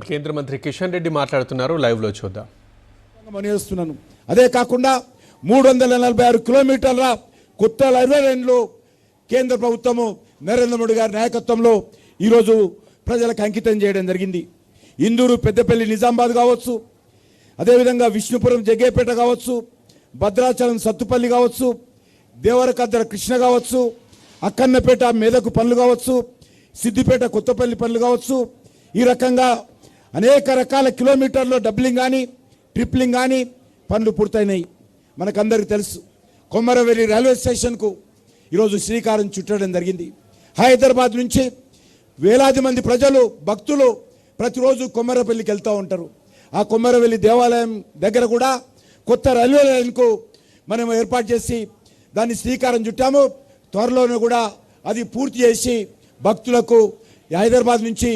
కేంద్ర మంత్రి కిషన్ రెడ్డి మాట్లాడుతున్నారు. లైవ్లో చూద్దాం. మనవేస్తున్నాను అదే కాకుండా మూడు వందల నలభై ఆరు కిలోమీటర్ల కొత్త రైల్వే లైన్లు కేంద్ర ప్రభుత్వము నరేంద్ర మోడీ గారి నాయకత్వంలో ఈరోజు ప్రజలకు అంకితం చేయడం జరిగింది. ఇందూరు పెద్దపల్లి నిజామాబాద్ కావచ్చు అదేవిధంగా విష్ణుపురం జగ్గేపేట కావచ్చు భద్రాచలం సత్తుపల్లి కావచ్చు దేవరకద్దర కృష్ణ కావచ్చు అక్కన్నపేట మేదకు పనులు కావచ్చు సిద్దిపేట కొత్తపల్లి పనులు కావచ్చు ఈ రకంగా అనేక రకాల కిలోమీటర్లు డబ్లింగ్ కానీ ట్రిప్లింగ్ కానీ పనులు పూర్తయినాయి. మనకందరికీ తెలుసు కొమ్మరవెల్లి రైల్వే స్టేషన్కు ఈరోజు శ్రీకారం చుట్టడం జరిగింది. హైదరాబాద్ నుంచి వేలాది మంది ప్రజలు భక్తులు ప్రతిరోజు కొమ్మరపల్లికి వెళ్తూ ఉంటారు. ఆ కొమ్మరవెల్లి దేవాలయం దగ్గర కూడా కొత్త రైల్వే లైన్కు మనం ఏర్పాటు చేసి దాన్ని శ్రీకారం చుట్టాము. త్వరలోనే కూడా అది పూర్తి చేసి భక్తులకు హైదరాబాద్ నుంచి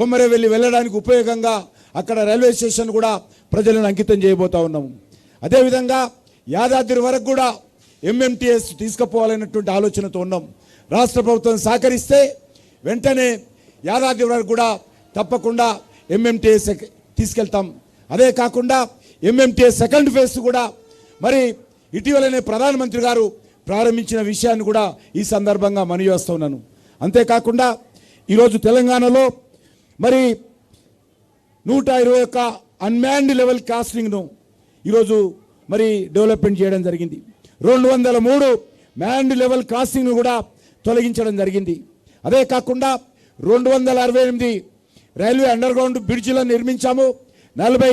కొమ్మరవెల్లి వెళ్ళడానికి ఉపయోగంగా అక్కడ రైల్వే స్టేషన్ కూడా ప్రజలను అంకితం చేయబోతా ఉన్నాము. అదేవిధంగా యాదాద్రి వరకు కూడా ఎంఎంటీఎస్ తీసుకుపోవాలనేటువంటి ఆలోచనతో ఉన్నాం. రాష్ట్ర ప్రభుత్వం సహకరిస్తే వెంటనే యాదాద్రి వరకు కూడా తప్పకుండా ఎంఎంటీఎస్ తీసుకెళ్తాం. అదే కాకుండా ఎంఎంటీఎస్ సెకండ్ ఫేజ్ కూడా మరి ఇటీవలనే ప్రధానమంత్రి గారు ప్రారంభించిన విషయాన్ని కూడా ఈ సందర్భంగా మనవి చేస్తూ ఉన్నాను. అంతేకాకుండా ఈరోజు తెలంగాణలో మరి నూట ఇరవై ఒక్క అన్మ్యాన్డ్ లెవెల్ కాస్టింగ్ను ఈరోజు మరి డెవలప్మెంట్ చేయడం జరిగింది. రెండు వందల మూడు మ్యాండ్ లెవెల్ క్రాసింగ్ను కూడా తొలగించడం జరిగింది. అదే కాకుండా రెండు వందల అరవై ఎనిమిది రైల్వే అండర్ గ్రౌండ్ బ్రిడ్జిలను నిర్మించాము. నలభై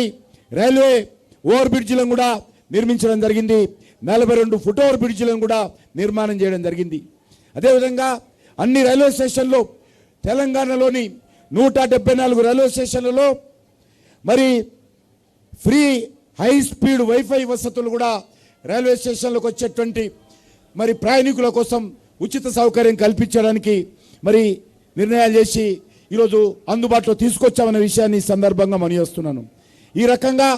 రైల్వే ఓవర్ బ్రిడ్జిలను కూడా నిర్మించడం జరిగింది. నలభై రెండు ఫుట్ ఓవర్ కూడా నిర్మాణం చేయడం జరిగింది. అదేవిధంగా అన్ని రైల్వే స్టేషన్లు తెలంగాణలోని నూట డెబ్బై నాలుగు రైల్వే స్టేషన్లలో మరి ఫ్రీ హై స్పీడ్ వైఫై వసతులు కూడా రైల్వే స్టేషన్లకు వచ్చేటువంటి మరి ప్రయాణికుల కోసం ఉచిత సౌకర్యం కల్పించడానికి మరి నిర్ణయాలు చేసి ఈరోజు అందుబాటులో తీసుకొచ్చామనే విషయాన్ని సందర్భంగా మనియోస్తున్నాను ఈ రకంగా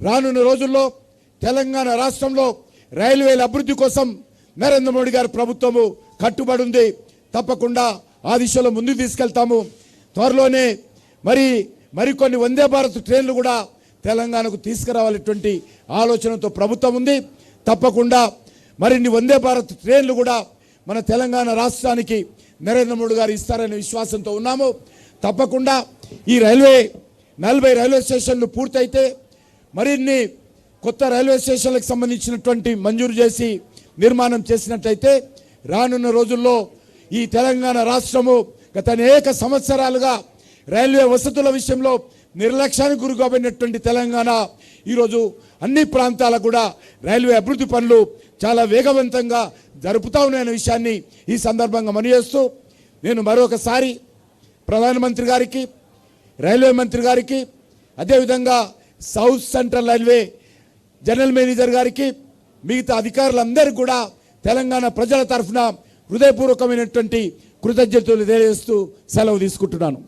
రానున్న రోజుల్లో తెలంగాణ రాష్ట్రంలో రైల్వేల అభివృద్ధి కోసం నరేంద్ర మోడీ గారి ప్రభుత్వము కట్టుబడి ఉంది. తప్పకుండా ఆ దిశలో ముందుకు తీసుకెళ్తాము. త్వరలోనే మరి మరికొన్ని వందే భారత్ ట్రైన్లు కూడా తెలంగాణకు తీసుకురావాలటువంటి ఆలోచనతో ప్రభుత్వం ఉంది. తప్పకుండా మరిన్ని వందే భారత్ ట్రైన్లు కూడా మన తెలంగాణ రాష్ట్రానికి నరేంద్ర మోడీ గారు ఇస్తారనే విశ్వాసంతో ఉన్నాము. తప్పకుండా ఈ రైల్వే నలభై రైల్వే స్టేషన్లు పూర్తయితే మరిన్ని కొత్త రైల్వే స్టేషన్లకు సంబంధించినటువంటి మంజూరు చేసి నిర్మాణం చేసినట్లయితే రానున్న రోజుల్లో ఈ తెలంగాణ రాష్ట్రము గత అనేక సంవత్సరాలుగా రైల్వే వసతుల విషయంలో నిర్లక్ష్యానికి గురికాబడినటువంటి తెలంగాణ ఈరోజు అన్ని ప్రాంతాలకు కూడా రైల్వే అభివృద్ధి పనులు చాలా వేగవంతంగా జరుపుతా ఉన్నాయనే విషయాన్ని ఈ సందర్భంగా మనయేస్తూ నేను మరొకసారి ప్రధానమంత్రి గారికి రైల్వే మంత్రి గారికి అదేవిధంగా south central railway general manager గారికి మిగతా అధికారులందరికీ కూడా తెలంగాణ ప్రజల తరఫున హృదయపూర్వకమైనటువంటి కృతజ్ఞతలు తెలియజేస్తూ సెలవు తీసుకుంటున్నాను.